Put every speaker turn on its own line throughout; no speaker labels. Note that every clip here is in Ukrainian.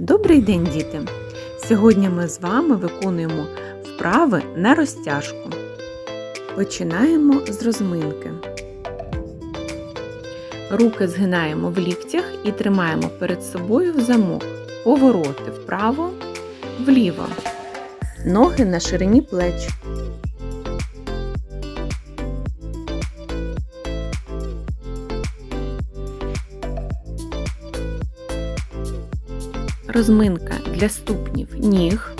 Добрий день, діти! Сьогодні ми з вами виконуємо вправи на розтяжку. Починаємо з розминки. Руки згинаємо в ліктях і тримаємо перед собою в замок. Повороти вправо, вліво. Ноги на ширині плеч. Розминка для ступнів ніг.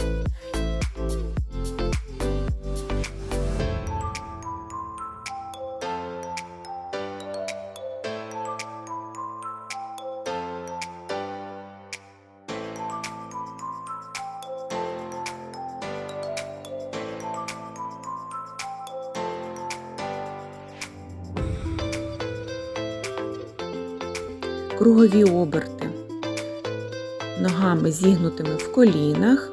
Кругові оберти ногами зігнутими в колінах.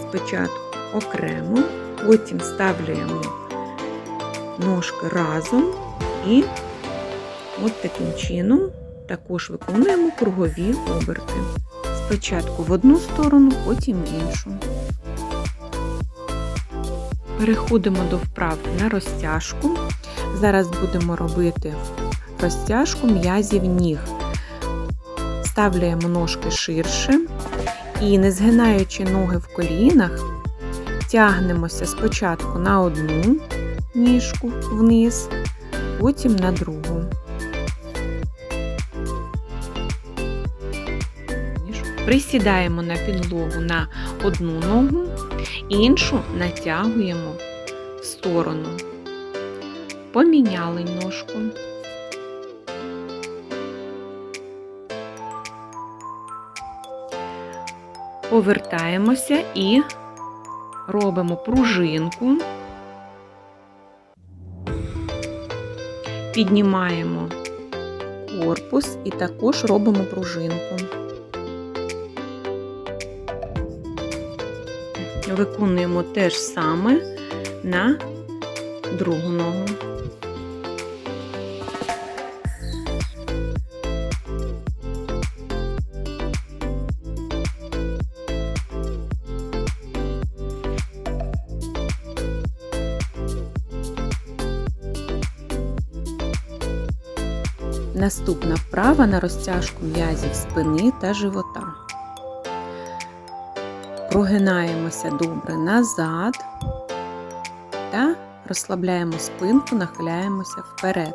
Спочатку окремо, потім ставляємо ножки разом і от таким чином також виконуємо кругові оберти. Спочатку в одну сторону, потім в іншу. Переходимо до вправ на розтяжку. Зараз будемо робити розтяжку м'язів ніг. Ставляємо ножки ширше і, не згинаючи ноги в колінах, тягнемося спочатку на одну ніжку вниз, потім на другу. Присідаємо на підлогу на одну ногу, іншу натягуємо в сторону. Поміняли ножку. Повертаємося і робимо пружинку, піднімаємо корпус і також робимо пружинку. Виконуємо те ж саме на другу ногу. Наступна вправа на розтяжку м'язів спини та живота. Прогинаємося добре назад та розслабляємо спинку, нахиляємося вперед.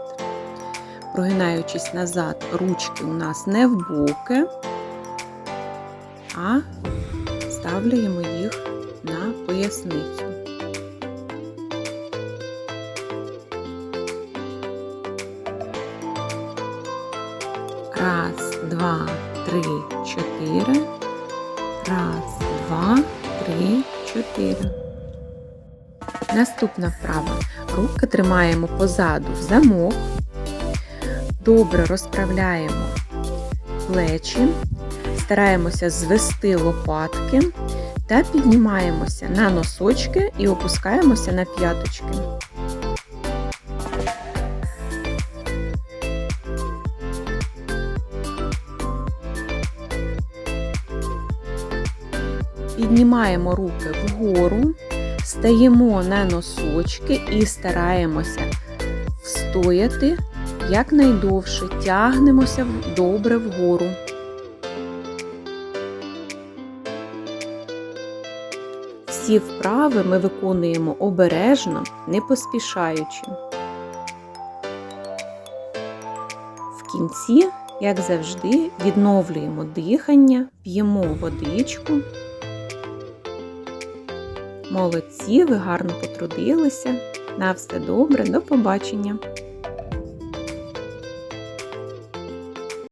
Прогинаючись назад, ручки у нас не в боки, а ставляємо їх на поясницю. Раз, два, три, чотири. Раз, два, три, чотири. Наступна вправа. Руки тримаємо позаду в замок. Добре розправляємо плечі, стараємося звести лопатки та піднімаємося на носочки і опускаємося на п'яточки. Піднімаємо руки вгору, стаємо на носочки і стараємося встояти якнайдовше, тягнемося добре вгору. Всі вправи ми виконуємо обережно, не поспішаючи. В кінці, як завжди, відновлюємо дихання, п'ємо водичку. Молодці, ви гарно потрудилися. На все добре, до побачення!